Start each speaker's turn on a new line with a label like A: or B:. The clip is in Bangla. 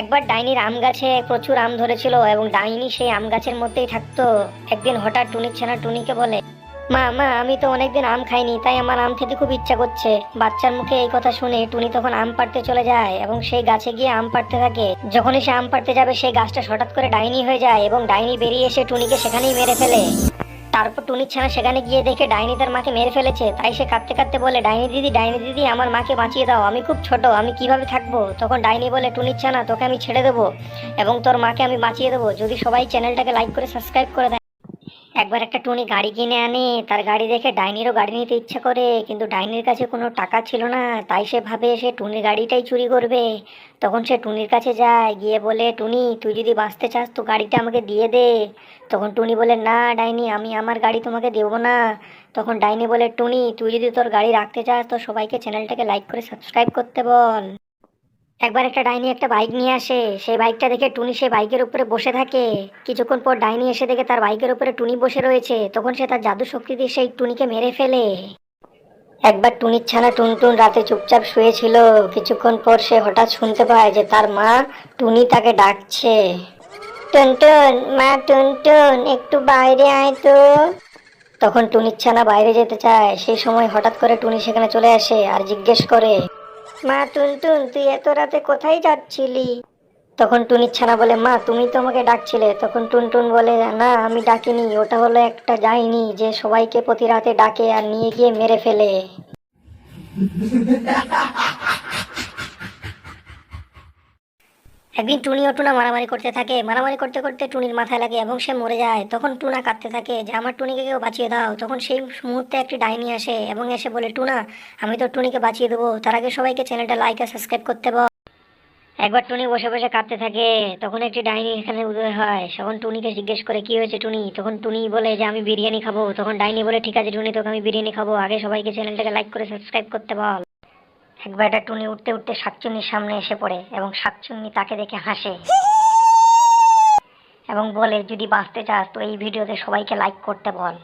A: একবার ডাইনির আম গাছে প্রচুর আম ধরেছিল এবং ডাইনি সেই আম গাছের মধ্যেই থাকতো। একদিন হঠাৎ টুনির ছানা টুনিকে বলে, মা মা, আমি তো অনেকদিন আম খাইনি, তাই আমার আম খেতে খুব ইচ্ছা করছে। বাচ্চার মুখে এই কথা শুনে টুনি তখন আম পাড়তে চলে যায় এবং সেই গাছে গিয়ে আম পাড়তে থাকে। যখনই সে আম পাড়তে যাবে, সেই গাছটা হঠাৎ করে ডাইনি হয়ে যায় এবং ডাইনি বেরিয়ে এসে টুনিকে সেখানেই মেরে ফেলে। তারপর টুনির ছানা সেখানে গিয়ে দেখে ডাইনি তার মাকে মেরে ফেলেছে। তাই সে কাঁদতে কাঁদতে বলে, ডাইনি দিদি ডাইনি দিদি, আমার মাকে বাঁচিয়ে দাও। আমি খুব ছোট, আমি কীভাবে থাকব? তখন ডাইনি বলে টুনির ছানা তোকে আমি ছেড়ে দেবো এবং তোর মাকে আমি বাঁচিয়ে দেবো। যদি সবাই চ্যানেলটাকে লাইক করে সাবস্ক্রাইব করে দেয় একবার একটা টুনি গাড়ি কিনে আনে, তার গাড়ি দেখে ডাইনিরও গাড়ি নিতে ইচ্ছা করে, কিন্তু ডাইনির কাছে কোনো টাকা ছিল না, তাই সে ভাবে সে টুনির গাড়িটাই চুরি করবে। তখন সে টুনির কাছে যায়, গিয়ে বলে, টুনি, তুই যদি বাঁচতে চাস তো গাড়িটা আমাকে দিয়ে দে। তখন টুনি বলে, না ডাইনি, আমি আমার গাড়ি তোমাকে দেবো না। তখন ডাইনি বলে, টুনি, তুই যদি তোর গাড়ি রাখতে চাস তো সবাইকে চ্যানেলটাকে লাইক করে সাবস্ক্রাইব করতে বল। একবার একটা ডাইনি একটা বাইক নিয়ে আসে, সেই বাইকটা দেখে টুনি সেই বাইকের উপরে বসে থাকে। কিছুক্ষণ পর ডাইনি এসে দেখে তার বাইকের উপরে টুনি বসে রয়েছে, তখন সে তার জাদু শক্তি দিয়ে সেই টুনিকে মেরে ফেলে। একবার টুনির ছানা টুনটুন রাতে চুপচাপ শুয়েছিল, কিছুক্ষণ পর সে হঠাৎ শুনতে পায় যে তার মা টুনি তাকে ডাকছে। টুনটুন, মা টুনটুন, একটু বাইরে আয় তো। তখন টুনির ছানা বাইরে যেতে চায় সেই সময় হঠাৎ করে টুনি সেখানে চলে আসে আর জিজ্ঞেস করে মা টুনটুন তুই এত রাতে কোথায় যাচ্ছিলি? তখন টুনির ছানা বলে, মা, তুমি তো আমাকে ডাকছিলে। তখন টুনটুন বলে, না, আমি ডাকিনি, ওটা হলো একটা যাইনি যে সবাইকে প্রতি রাতে ডাকে আর নিয়ে গিয়ে মেরে ফেলে। একদিন টুনি ও টুনা মারামারি করতে থাকে, মারামারি করতে করতে টুনির মাথায় লাগে এবং সে মরে যায়। তখন টুনা কাঁদতে থাকে যে, আমার টুনিকে কেউ বাঁচিয়ে দাও। তখন সেই মুহূর্তে একটি ডাইনি আসে এবং এসে বলে, টুনা, আমি তো টুনিকে বাঁচিয়ে দেবো। তার আগে সবাইকে চ্যানেলটা লাইক আর সাবস্ক্রাইব করতে বল। একবার টুনি বসে বসে কাঁদতে থাকে। তখন একটি ডাইনি এখানে উদয় হয়। তখন টুনিকে জিজ্ঞেস করে, কি হয়েছে টুনি? তখন টুনি বলে যে, আমি বিরিয়ানি খাব। তখন ডাইনি বলে, ঠিক আছে টুনি, তোকে আমি বিরিয়ানি খাব। আগে সবাইকে চ্যানেলটাকে লাইক করে সাবস্ক্রাইব করতে বল। এক বেটা টুনি উঠতে উঠতে শাকচুন্নির সামনে এসে পড়ে এবং শাকচুন্নি তাকে দেখে হাসে। এবং বলে, যদি বাঁচতে চাস, তো এই ভিডিওতে সবাইকে লাইক করতে বল।